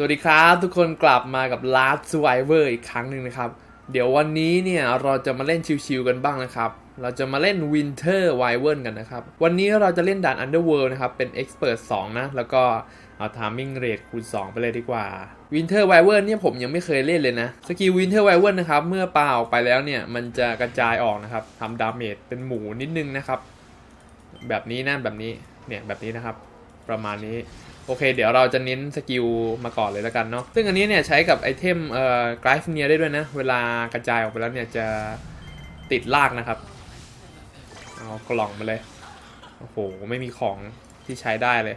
สวัสดีครับทุกคนกลับมากับ Last Survivor อีกครั้งหนึ่งนะครับ เดี๋ยววันนี้เนี่ยเราจะมาเล่นชิวๆกันบ้างนะครับ เราจะมาเล่น Winter Wyvern กันนะครับ วันนี้เราจะเล่นด่าน Underworld นะครับ เป็น Expert 2 นะ แล้วก็เอา Timing Rate คูณ 2 ไปเลยดีกว่า Winter Wyvern เนี่ยผมยังไม่เคยเล่นเลยนะ สกิล Winter Wyvern นะครับ เมื่อปาออกไปแล้วเนี่ย มันจะกระจายออกนะครับทำดาเมจเป็นหมูนิดนึงนะครับ แบบนี้นะแบบนี้เนี่ยแบบนี้นะครับ ประมาณนี้ โอเค เดี๋ยวเราจะเน้นสกิลมาก่อนเลยแล้วกันเนาะซึ่งอันนี้เนี่ยใช้กับไอเทมเอ่อกราฟเนียได้ด้วยนะ เวลากระจายออกไปแล้วเนี่ยจะติดลากนะครับ เอากล่องมาเลย โอ้โห ไม่มีของที่ใช้ได้เลย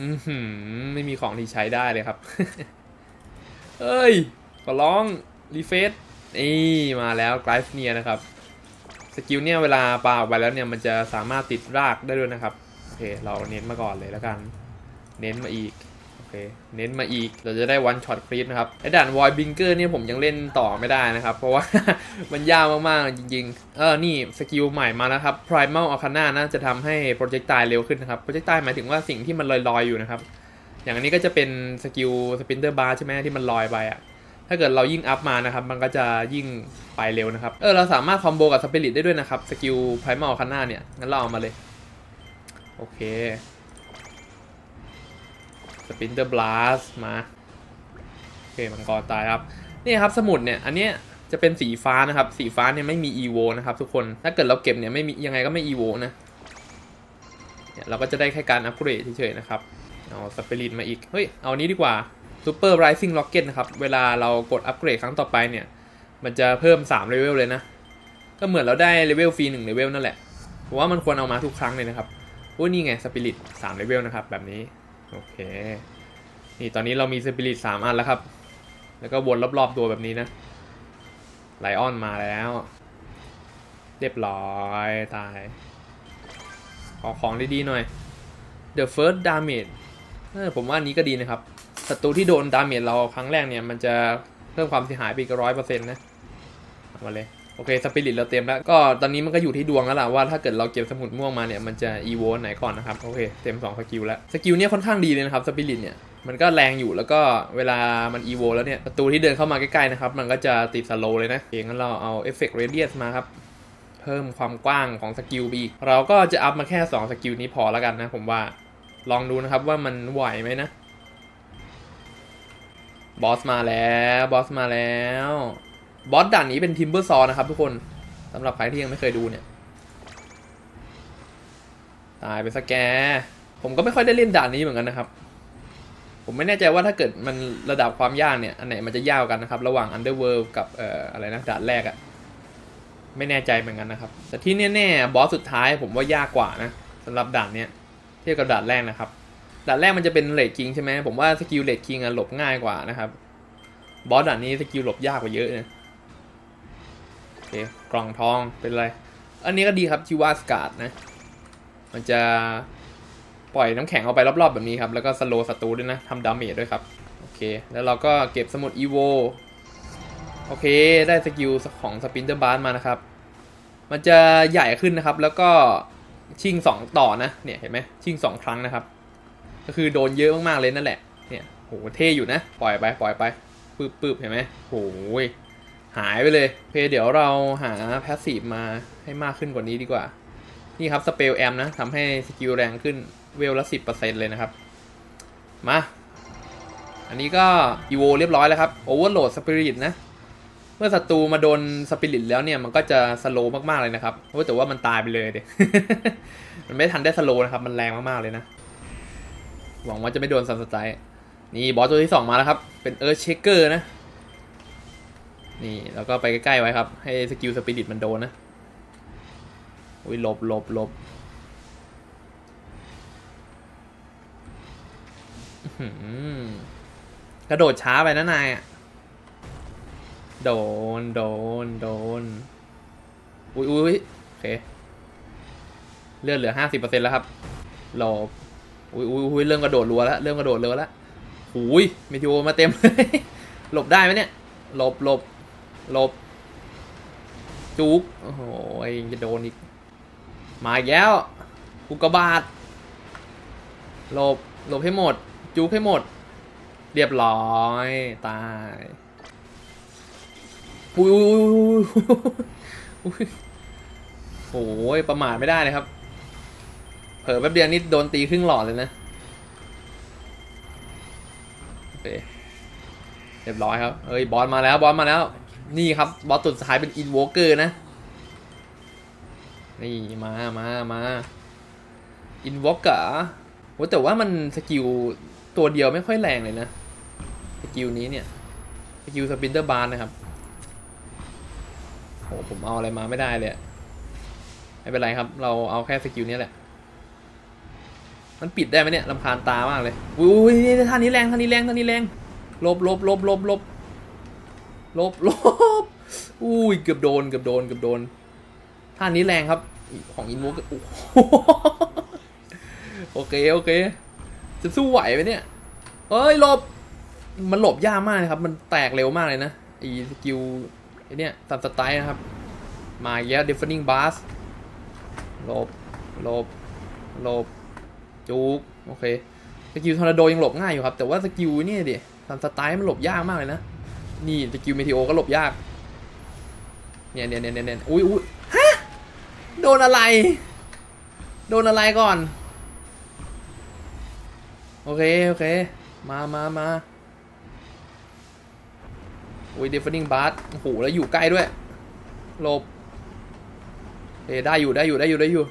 อือหือไม่มีของที่ใช้ได้เลยครับ เอ้ยขอร้องรีเฟซนี่มาแล้วกราฟเนียนะครับ สกิลเนี่ยเวลาปาออกไปแล้วเนี่ยมันจะสามารถติดรากได้ด้วยนะครับ เค เราเน้นมาก่อนเลยแล้วกัน เน้นมาอีกโอเคเน้นมาอีกเราจะได้วันช็อตคลิปนะครับไอ้ด่านวอยบิงเกอร์เนี่ยผมยังเล่นต่อไม่ได้นะครับ เพราะว่า มันยากมากๆจริงๆ เออนี่สกิลใหม่มาแล้วครับ Primal Arcana นะจะทำให้โปรเจกต์ตายเร็วขึ้นนะครับโปรเจกต์ตายหมายถึงว่าสิ่งที่มันลอยๆอยู่นะครับ อย่างอันนี้ก็จะเป็นสกิลสปินเตอร์บาร์ใช่ไหมที่มันลอยไปอะถ้าเกิดเรายิ่งอัพมานะครับ มันก็จะยิ่งไปเร็วนะครับ เออ เราสามารถคอมโบกับสปิริตได้ด้วยนะครับ สกิล Primal Arcana เนี่ย งั้นเราเอามาเลย โอเค สปินเตอร์บลัสมา โอเคมังกรตายครับ นี่ครับสมุดเนี่ย อันเนี้ยจะเป็นสีฟ้านะครับ สีฟ้าเนี่ยไม่มี EVO นะครับทุกคน ถ้าเกิดเราเก็บเนี่ยไม่มียังไงก็ไม่ EVO นะ เนี่ยเราก็จะได้แค่การอัปเกรดเฉยๆนะครับ เอาสปิริตมาอีก เฮ้ย เอานี้ดีกว่า Super Rising Rocket นะครับ เวลาเรากดอัปเกรดครั้งต่อไปเนี่ย มันจะเพิ่ม3เลเวลเลยนะ ก็เหมือนเราได้เลเวลฟรี1เลเวลนั่นแหละผมว่ามันควรเอามาทุกครั้งเลยนะครับ อ้ยนี่ไงสปิริตสามเลเวลนะครับแบบนี้ โอเค นี่ตอนนี้เรามีสปิริตสามอันแล้วครับ แล้วก็วนรอบๆตัวแบบนี้นะ ไลออนมาแล้ว เรียบร้อยตาย ขอของดีๆหน่อย The first damage ผมว่าอันนี้ก็ดีนะครับ ศัตรูที่โดนดาเมจเราครั้งแรกเนี่ย มันจะเพิ่มความเสียหายไปอีกร้อยเปอร์เซ็นต์นะเอามาเลย โอเคสปิริตเราเต็มแล้ว ก็ตอนนี้มันก็อยู่ที่ดวงแล้วล่ะว่าถ้าเกิดเราเก็บสมุดม่วงมาเนี่ยมันจะอีโวไหนก่อนนะครับ โอเค เต็ม2สกิลแล้ว สกิลเนี่ยค่อนข้างดีเลยนะครับสปิริตเนี่ยมันก็แรงอยู่แล้วก็เวลามันอีโวแล้วเนี่ยศัตรูที่เดินเข้ามาใกล้ๆนะครับ มันก็จะติดสโลเลยนะเองงั้นเราเอาเอฟเฟกต์เรเดียสมาครับเพิ่มความกว้างของสกิลไปอีก เราก็จะอัพมาแค่ 2 สกิลนี้พอแล้วกันนะ ผมว่าลองดูนะครับว่ามันไหวไหมนะบอสมาแล้วบอสมาแล้ว บอสด่านนี้เป็นทิมเบอร์ซอนะครับทุกคนสำหรับใครที่ยังไม่เคยดูเนี่ย ตายไปสแก ผมก็ไม่ค่อยได้เล่นด่านนี้เหมือนกันนะครับ ผมไม่แน่ใจว่าถ้าเกิดมันระดับความยากเนี่ย อันไหนมันจะยากกว่ากันนะครับ ระหว่าง Underworld กับเอ่ออะไรนะด่านแรกอะไม่แน่ใจเหมือนกันนะครับ แต่ที่แน่ๆบอสสุดท้ายผมว่ายากกว่านะสำหรับด่านเนี้ยเทียบกับด่านแรกนะครับด่านแรกมันจะเป็นเลดคิงใช่ไหมผมว่าสกิลเลดคิงอะหลบง่ายกว่านะครับบอสด่านนี้สกิลหลบยากกว่าเยอะนะโอ เค กล่องทองเป็นไร อันนี้ก็ดีครับชิวาสกาดนะ มันจะปล่อยน้ำแข็งเอาไปรอบๆแบบนี้ครับ แล้วก็สโลศัตรูด้วยนะทำดาเมจด้วยครับ โอเค แล้วเราก็เก็บสมุดอีโวโอเค ได้สกิลของสปินเตอร์บาร์มานะครับ มันจะใหญ่ขึ้นนะครับ แล้วก็ชิงสองต่อนะ เนี่ยเห็นไหมชิงสองครั้งนะครับ ก็คือโดนเยอะมากๆเลยนั่นแหละ เนี่ย โห เท่อยู่นะ ปล่อยไป ปล่อยไปปืบปืบเห็นไหมโหย หายไปเลยเคเดี๋ยวเราหาแพสซีฟมาให้มากขึ้นกว่านี้ดีกว่า นี่ครับสเปลแอมนะทำให้สกิลแรงขึ้นเวลละสิบเปอร์เซ็นเลยนะครับ มา อันนี้ก็อีโวเรียบร้อยแล้วครับโอเวอร์โหลดสปิริตนะ เมื่อศัตรูมาโดนสปิริตแล้วเนี่ยมันก็จะสโลว์มาก ๆ เลยนะครับโอ้แต่ว่ามันตายไปเลยเด็มันไม่ทันได้สโลว์นะครับ มันแรงมาก ๆ เลยนะ หวังว่าจะไม่โดนซันสไตร์นี่บอสตัวที่สองมาแล้วครับ เป็นเอิร์ธเชคเกอร์นะ นี่ แล้วก็ไปใกล้ๆไว้ครับ ให้สกิลสปิริตมันโดนนะ อุ้ยหลบหลบหลบกระโดดช้าไปนะนายอะโดน โดน โดน อุ้ยอุ้ยโอเค เลือดเหลือห้าสิบเปอร์เซ็นแล้วครับ หลบ อุ้ยอุ้ยอุ้ยเริ่มกระโดดรัวแล้ว เริ่มกระโดดเร็วแล้วหูยเมทิโอมาเต็มเลย หลบได้ไหมเนี่ย หลบหลบ หลบ จุกโอ้โหจะโดนอีก มาอีกแล้วอุกบาตหลบหลบให้หมด จุกให้หมด เรียบร้อยตายอุ้ยอุ้ยอุ้ยอุ้ยโอ้ยประมาทไม่ได้เลยครับ เผลอแป๊บเดียวนี่โดนตีครึ่งหลอดเลยนะเรียบร้อยครับ เอ้ยบอสมาแล้วบอสมาแล้ว นี่ครับบอสตัวสุดท้ายเป็นอินโวเกอร์นะ นี่มามามาอินวอเกอร์โอ้แต่ว่ามันสกิลตัวเดียวไม่ค่อยแรงเลยนะ สกิลนี้เนี่ย สกิลสปินเตอร์บาร์นะครับโอ้ผมเอาอะไรมาไม่ได้เลยไม่เป็นไรครับ เราเอาแค่สกิลนี้แหละ มันปิดได้ไหมเนี่ยลำคาญตามากเลยอุ้ยท่านี้แรงท่านี้แรงท่านี้แรงลบลบลบลบลบ ลบลบอุ้ยเกือบโดนเกือบโดนเกือบโดนท่านี้แรงครับของอินโวกโอ้โหโอเคโอเค จะสู้ไหวไหมเนี่ยเอ้ยหลบ มันหลบยากมากเลยครับ มันแตกเร็วมากเลยนะไอีสกิลไอเนี่ยตัดสไตล์นะครับ มาแล้ว deafening bass หลบหลบหลบจุกโอเคสกิลทอร์นาโดยังหลบง่ายอยู่ครับ แต่ว่าสกิลเนี่ยดิตัดสไตล์มันหลบยากมากเลยนะ นี่สกิลเมทิโอก็หลบยาก เนี่ยเนี่ยเนี่ยเนี่ยอุ้ยอุ้ยโดนอะไร โดนอะไรก่อน โอเค โอเค มามามาโอ้ยเดฟเฟนิงบาร์โอ้โห แล้วอยู่ใกล้ด้วยหลบเอได้อยู่ได้อยู่ได้อยู่ได้อยู่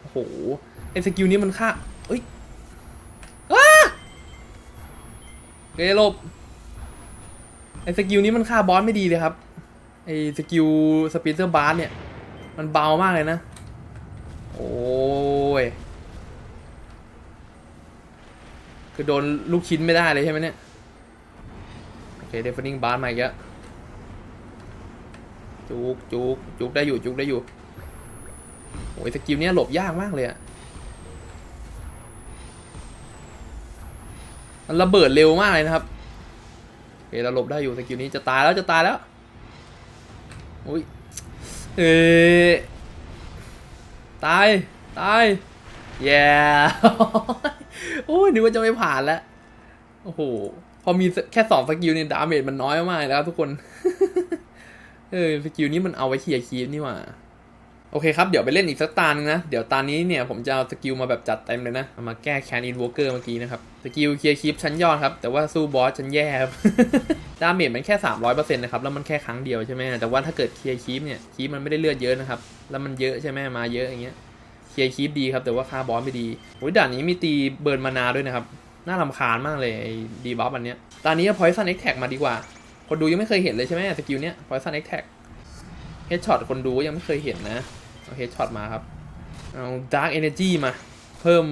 โอ้โหไอสกิลนี้มันฆ่าโอ เคหลบไอ้สกิลนี้มันฆ่าบอสไม่ดีเลยครับ ไอ้สกิลสปินเตอร์บาร์เนี่ย มันเบามากเลยนะ โอ้ย คือโดนลูกชิ้นไม่ได้เลยใช่ไหมเนี่ย โอเคเดฟนิงบาร์มาอีกแล้วจุกจุกจุกได้อยู่จุกได้อยู่โอ้ยสกิลเนี้ยหลบยากมากเลยอะ มันระเบิดเร็วมากเลยนะครับโอเคเราหลบได้อยู่สกิลนี้จะตายแล้วจะตายแล้วอุ้ยเอตาย ตาย แย่โอ้ยนึกว่าจะไม่ผ่านแล้ว โอ้โห พอมีแค่สองสกิลเนี่ยดาเมจมันน้อยมากแล้วทุกคน เออสกิลนี้มันเอาไว้เคลียร์คีฟนี่หว่า โอเคครับ เดี๋ยวไปเล่นอีกสักตาหนึงนะ เดี๋ยวตานี้เนี่ยผมจะเอาสกิลมาแบบจัดเต็มเลยนะ เอามาแก้แคนอินวอเกอร์เมื่อกี้นะครับ สกิลเคลียร์คีฟชั้นยอดครับ แต่ว่าสู้บอสชั้นแย่ครับ ดาเมจมันแค่ 300%นะครับ แล้วมันแค่ครั้งเดียวใช่ไหมแต่ว่าถ้าเกิดเคลียร์คีฟเนี่ยคีฟมันไม่ได้เลือดเยอะนะครับ แล้วมันเยอะใช่ไหมมาเยอะอย่างเงี้ย เคลียร์คีฟดีครับ แต่ว่าค่าบอสไม่ดีโอ้ยด่านนี้มีตีเบิร์นมานาด้วยนะครับ น่ารำคาญมากเลยไอ้ดีบัฟอันเนี้ย ตอนนี้พอยซันเอ็กแท็กมาดีกว่า คนดูยังไม่เคยเห็นเลยใช่ไหมสกิลเนี้ยพอยซันเอ็กแท็กเฮดช็อตคนดูยังไม่เคยเห็นนะ เอาเฮดช็อตมาครับ เอาดาร์กเอเนจีมา เพิ่ม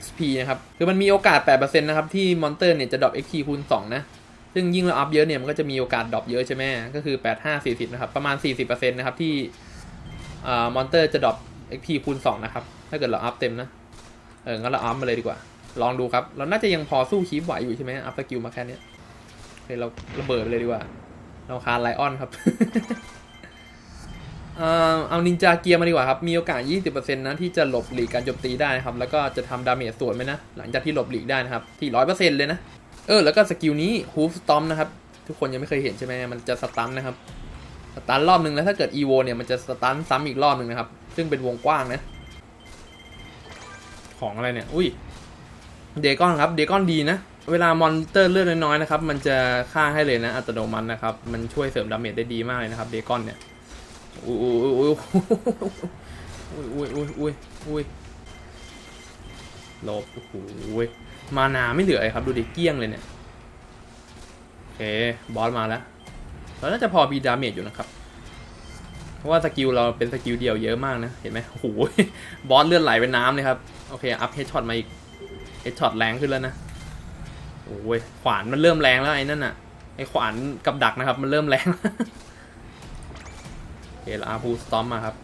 XP นะครับ คือมันมีโอกาส 8%นะครับ ที่มอนเตอร์เนี่ยจะดรอป XP คูณ 2 นะ ซึ่งยิ่งเราอัพเยอะเนี่ย มันก็จะมีโอกาสดรอปเยอะใช่ไหม ก็คือ 8 5 40 นะครับ ประมาณ 40%นะครับ ที่มอนเตอร์จะดรอป XP คูณ 2 นะครับ ถ้าเกิดเราอัพเต็มนะ เออ งั้นเราอัพมาเลยดีกว่า ลองดูครับ เราน่าจะยังพอสู้คีบไหวอยู่ใช่ไหมอัพสกิลมาแค่นี้ยโอเคเราระเบิดไปเลยดีกว่า เราคาไลออนครับ เอานินจาเกียร์มาดีกว่าครับ มีโอกาส 20%นะที่จะหลบหลีกการโจมตีได้นะครับ แล้วก็จะทำดาเมจส่วนไหมนะ หลังจากที่หลบหลีกได้นะครับ ที่ 100%เลยนะ เออ แล้วก็สกิลนี้ฮูฟสตอมนะครับ ทุกคนยังไม่เคยเห็นใช่ไหมมันจะสตันนะครับ สตันรอบหนึ่งแล้วถ้าเกิดอีโวเนี่ยมันจะสตันซ้ำอีกรอบหนึ่งนะครับ ซึ่งเป็นวงกว้างนะ ของอะไรเนี่ย อุ้ย เดกอนครับ เดกอนดีนะ เวลามอนเตอร์เลือดน้อยๆนะครับ มันจะฆ่าให้เลยนะอัตโนมัตินะครับ มันช่วยเสริมดาเมจได้ดีมากเลยนะครับ เดกอนเนี่ย อุ้ยอุ้ยอุ้ยอุ้ยอุ้ยอุ้ยอุ้ยหลบโอ้โหมานาไม่เหลือเลยครับ ดูดิเกลี้ยงเลยเนี่ยโอเคบอสมาแล้วเราน่าจะพอมีดาเมจอยู่นะครับ เพราะว่าสกิลเราเป็นสกิลเดียวเยอะมากนะ เห็นไหมโอ้โหบอสเลือดไหลเป็นน้ำเลยครับ โอเค อัพเฮดช็อตมาอีกเฮดช็อตแรงขึ้นแล้วนะโอ้ยขวานมันเริ่มแรงแล้วไอ้นั่นน่ะไอ้ขวานกับดักนะครับ มันเริ่มแรง โอเคแล้วอาพูสตอมมาครับ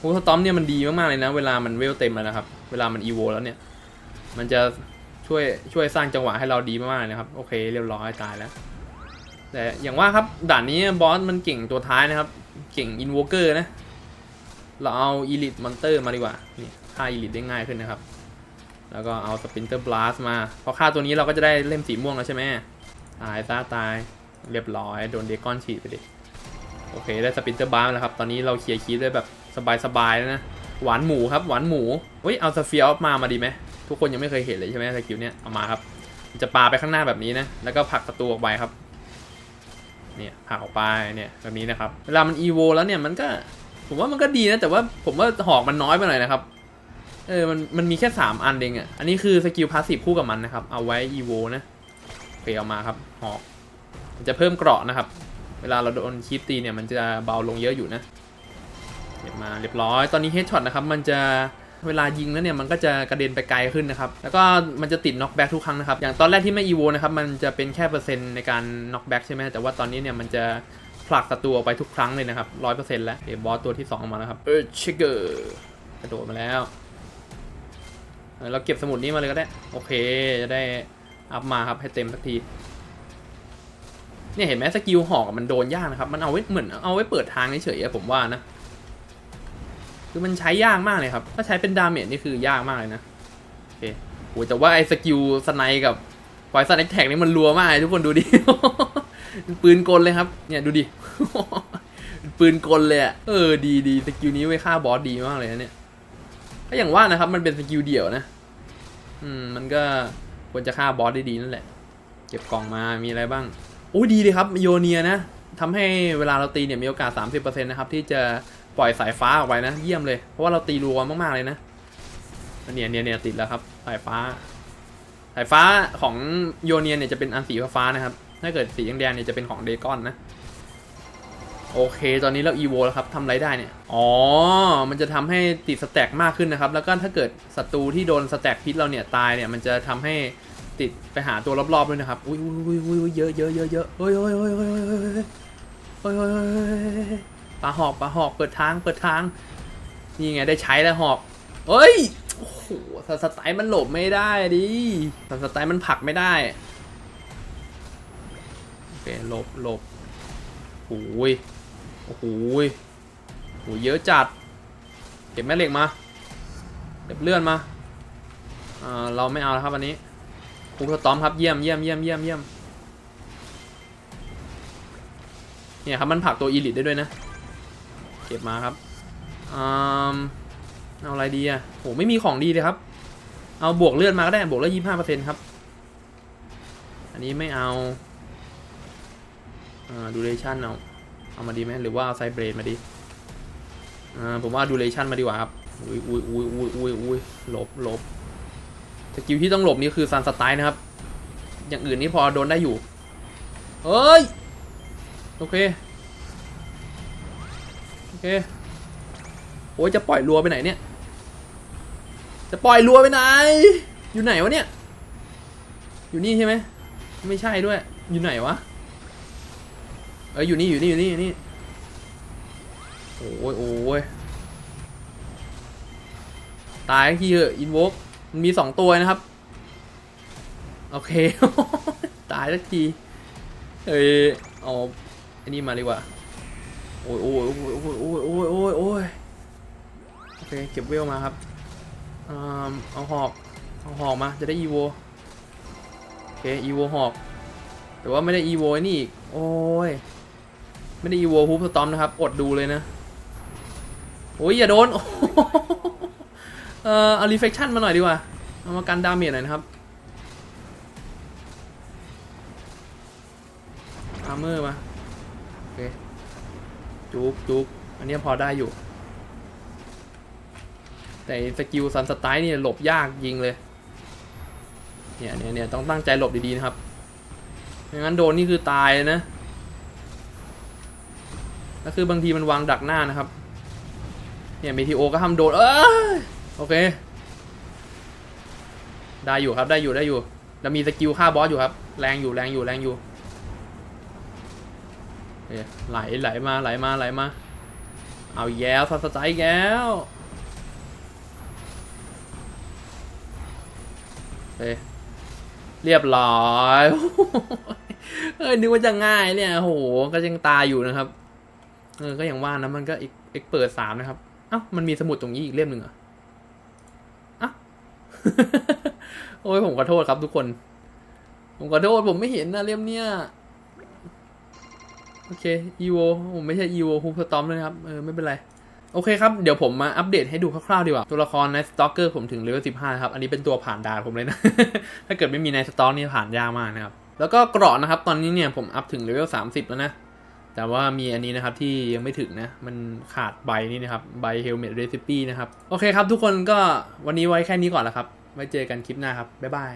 พูสตอมเนี่ยมันดีมากๆเลยนะ เวลามันเวลเต็มแล้วนะครับ เวลามันอีโวแล้วเนี่ย มันจะช่วยช่วยสร้างจังหวะให้เราดีมากๆเลยนะครับ โอเคเรียบร้อยตายแล้ว แต่อย่างว่าครับด่านนี้บอสมันเก่งตัวท้ายนะครับ เก่งอินโวเกอร์นะ เราเอาอีลิทมอนเตอร์มาดีกว่า นี่ฆ่าอีลิทได้ง่ายขึ้นนะครับ แล้วก็เอาสปินเตอร์บลัสมา พอฆ่าตัวนี้เราก็จะได้เล่มสีม่วงแล้วใช่ไหมตายซะตาย เรียบร้อย โดนเดกอนฉีดไปดิ โอเคได้สปินเตอร์บลัสแล้วครับ ตอนนี้เราเคลียร์คีได้แบบสบายๆแล้วนะ หวานหมูครับ หวานหมูเฮ้ย เอาสเฟียร์มามาดีไหม ทุกคนยังไม่เคยเห็นเลยใช่ไหมสกิลเนี้ย เอามาครับ จะปาไปข้างหน้าแบบนี้นะ แล้วก็ผลักศัตรูออกไปครับ เนี่ยผลักออกไปเนี่ยแบบนี้นะครับ เวลามันอีโวแล้วเนี่ยมันก็ ผมว่ามันก็ดีนะ แต่ว่าผมว่าหอกมันน้อยไปหน่อยนะครับ เออ มัน มันมีแค่ 3 อันเองอะ อันนี้คือสกิลพาสซีฟคู่กับมันนะครับ เอาไว้อีโวนะ โอเคเอามาครับ หอก จะเพิ่มเกราะนะครับ เวลาเราโดนคีปตีเนี่ยมันจะเบาลงเยอะอยู่นะเก็บมาเรียบร้อย ตอนนี้เฮดช็อตนะครับมันจะเวลายิงแล้วเนี่ยมันก็จะกระเด็นไปไกลขึ้นนะครับ แล้วก็มันจะติดน็อกแบ็กทุกครั้งนะครับ อย่างตอนแรกที่ไม่อีโวนะครับมันจะเป็นแค่เปอร์เซ็นต์ในการน็อกแบ็กใช่ไหมแต่ว่าตอนนี้เนี่ยมันจะผลักศัตรูออกไปทุกครั้งเลยนะครับร้อยเปอร์เซ็นต์แล้วเอบอสตัวที่สองออกมาแล้วครับ เออชิเกอร์กระโดดมาแล้ว เราเก็บสมุดนี้มาเลยก็ได้ โอเค จะได้อัพมาครับให้เต็มสักที เนี่ยเห็นไหมสกิลหอกมันโดนยากนะครับ มันเอาไว้เหมือนเอาไว้เปิดทางเฉยๆผมว่านะ คือมันใช้ยากมากเลยครับ ถ้าใช้เป็นดาเมจนี่คือยากมากเลยนะ โอเคโอ้แต่ว่าไอ้สกิลสไนกับไฟซันแท็กนี่มันรัวมากเลยทุกคนดูดิ ปืนกลเลยครับ เนี่ยดูดิ ปืนกลเลยอะเออดีดีสกิลนี้ไว้ฆ่าบอสดีมากเลยนะเนี่ยก็อย่างว่านะครับ มันเป็นสกิลเดี่ยวนะ อืม มันก็ควรจะฆ่าบอสได้ดีนั่นแหละ เก็บกล่องมามีอะไรบ้าง อ้ดีเลยครับโยเนียนะทำให้เวลาเราตีเนี่ยมีโอกาส 30%นะครับ ที่จะปล่อยสายฟ้าออกไปนะ เยี่ยมเลย เพราะว่าเราตีรัวมากๆเลยนะเนี่ยเนี่ยเนี่ยติดแล้วครับ สายฟ้า สายฟ้าของโยเนียเนี่ยจะเป็นอันสีฟ้านะครับ ถ้าเกิดสีแดงเนี่ยจะเป็นของเดกอนนะ โอเค ตอนนี้เราอีโวแล้วครับทำไรได้เนี่ย อ๋อ มันจะทำให้ติดสแต็กมากขึ้นนะครับ แล้วก็ถ้าเกิดศัตรูที่โดนสแต็กพิษเราเนี่ยตายเนี่ย มันจะทำให้ ติดไปหาตัวรอบๆด้วยนะครับ อุ้ยอุ้ยอุ้ยอุ้ยเยอะเยอะเยอะเยอะเฮ้ยเฮ้ยเฮ้ยเฮ้ยเฮ้ยเฮ้ยเฮ้ยเฮ้ยเฮ้ยปลาหอกปลาหอกเปิดทางเปิดทาง นี่ไงได้ใช้แล้วหอกเฮ้ย โอ้โหสไตล์มันหลบไม่ได้ดิสไตล์มันผลักไม่ได้โอเคหลบหลบโอ้ยโอ้โหยโหเยอะจัด เก็บแม่เหล็กมา เก็บเลื่อนมา อ่อเราไม่เอาแล้วครับวันนี้ คูสตอมครับเยี่ยมเยี่ยมเยี่ยมเยี่ยมเยี่ยมเนี่ยครับมันผลักตัวอีลิทได้ด้วยนะ เก็บมาครับเอาอะไรดีอะโหไม่มีของดีเลยครับ เอาบวกเลือดมาก็ได้บวกเลือดยี่ห้าเปอร์เซ็นต์ครับ อันนี้ไม่เอาดูเรชั่นเอาเอามาดีไหมหรือว่าเอาไซเบรดมาดีผมว่าดูเลชั่นมาดีกว่าครับอุ้ยอุ้ยอุ้ยอุ้ยอุ้ยอุ้ยหลบหลบ สกิลที่ต้องหลบนี่คือซันสไตล์นะครับ อย่างอื่นนี่พอโดนได้อยู่เฮ้ย โอเค โอเค โอ้ยจะปล่อยรัวไปไหนเนี่ย จะปล่อยรัวไปไหน อยู่ไหนวะเนี่ย อยู่นี่ใช่ไหม ไม่ใช่ด้วย อยู่ไหนวะ เอ้ยอยู่นี่อยู่นี่อยู่นี่อยู่นี่ โอ้ยโอ้ยตายทีเหอะอินโวกมัน มีสองตัวนะครับ โอเค ตายสักทีเอ้ยเอาอันนี้มาดีกว่า โอ้ยโอ้ยโอ้ยโอ้ยโอ้ยโอ้ยโอ้ยโอเค เก็บเวลมาครับเอาหอก เอาหอกมา จะได้อีโว โอเค อีโวหอก แต่ว่าไม่ได้อีโวนี่อีก โอ้ย ไม่ได้อีโวฮูปสตอมนะครับ อดดูเลยนะ โอ้ย อย่าโดน โเอ่อเอารีเฟคชั่นมาหน่อยดีกว่า เอามากันดาเมจหน่อยนะครับอาร์เมอร์มา โอเค จุกจุกอันนี้พอได้อยู่ แต่สกิลซันสไตล์นี่หลบยากยิงเลย เนี่ยเนี่ยเนี่ยต้องตั้งใจหลบดี ๆ นะครับไม่งั้นโดนนี่คือตายเลยนะก็คือบางทีมันวางดักหน้านะครับ เนี่ยเมทีโอก็ทำโดน เอย โอเค ได้อยู่ครับได้อยู่ได้อยู่แล้วมีสกิลฆ่าบอสอยู่ครับ แรงอยู่แรงอยู่แรงอยู่โอเคไหลไหลมาไหลมาไหลมา เอาแย้วทัสไตล์อีกแล้วโอเคเรียบร้อยเอ้ยนึกว่าจะง่ายเนี่ยโหก็ยังตายอยู่นะครับ เออก็อย่างว่านะมันก็เอ็กเปิดสามนะครับ เอ้ามันมีสมุดตรงนี้อีกเล่มหนึ่งเหรอ โอ้ยผมขอโทษครับทุกคน ผมขอโทษผมไม่เห็นนะเล่มเนี้ยโอเคอีโวผมไม่ใช่อีโวฮุบสตอมเลยครับ เออ ไม่เป็นไร โอเคครับ เดี๋ยวผมมาอัปเดตให้ดูคร่าวๆดีกว่า ตัวละครในสต็อกเกอร์ผมถึงเลเวล15ครับ อันนี้เป็นตัวผ่านดาวผมเลยนะ ถ้าเกิดไม่มีในสต็อกนี่ผ่านยากมากนะครับ แล้วก็เกราะนะครับ ตอนนี้เนี่ยผมอัพถึงเลเวล30แล้วนะ แต่ว่ามีอันนี้นะครับที่ยังไม่ถึงนะ มันขาดใบนี่นะครับ ใบเฮลเมตเรซิปี้นะครับ โอเคครับทุกคนก็วันนี้ไว้แค่นี้ก่อนละครับ ไว้เจอกันคลิปหน้าครับ บ๊ายบาย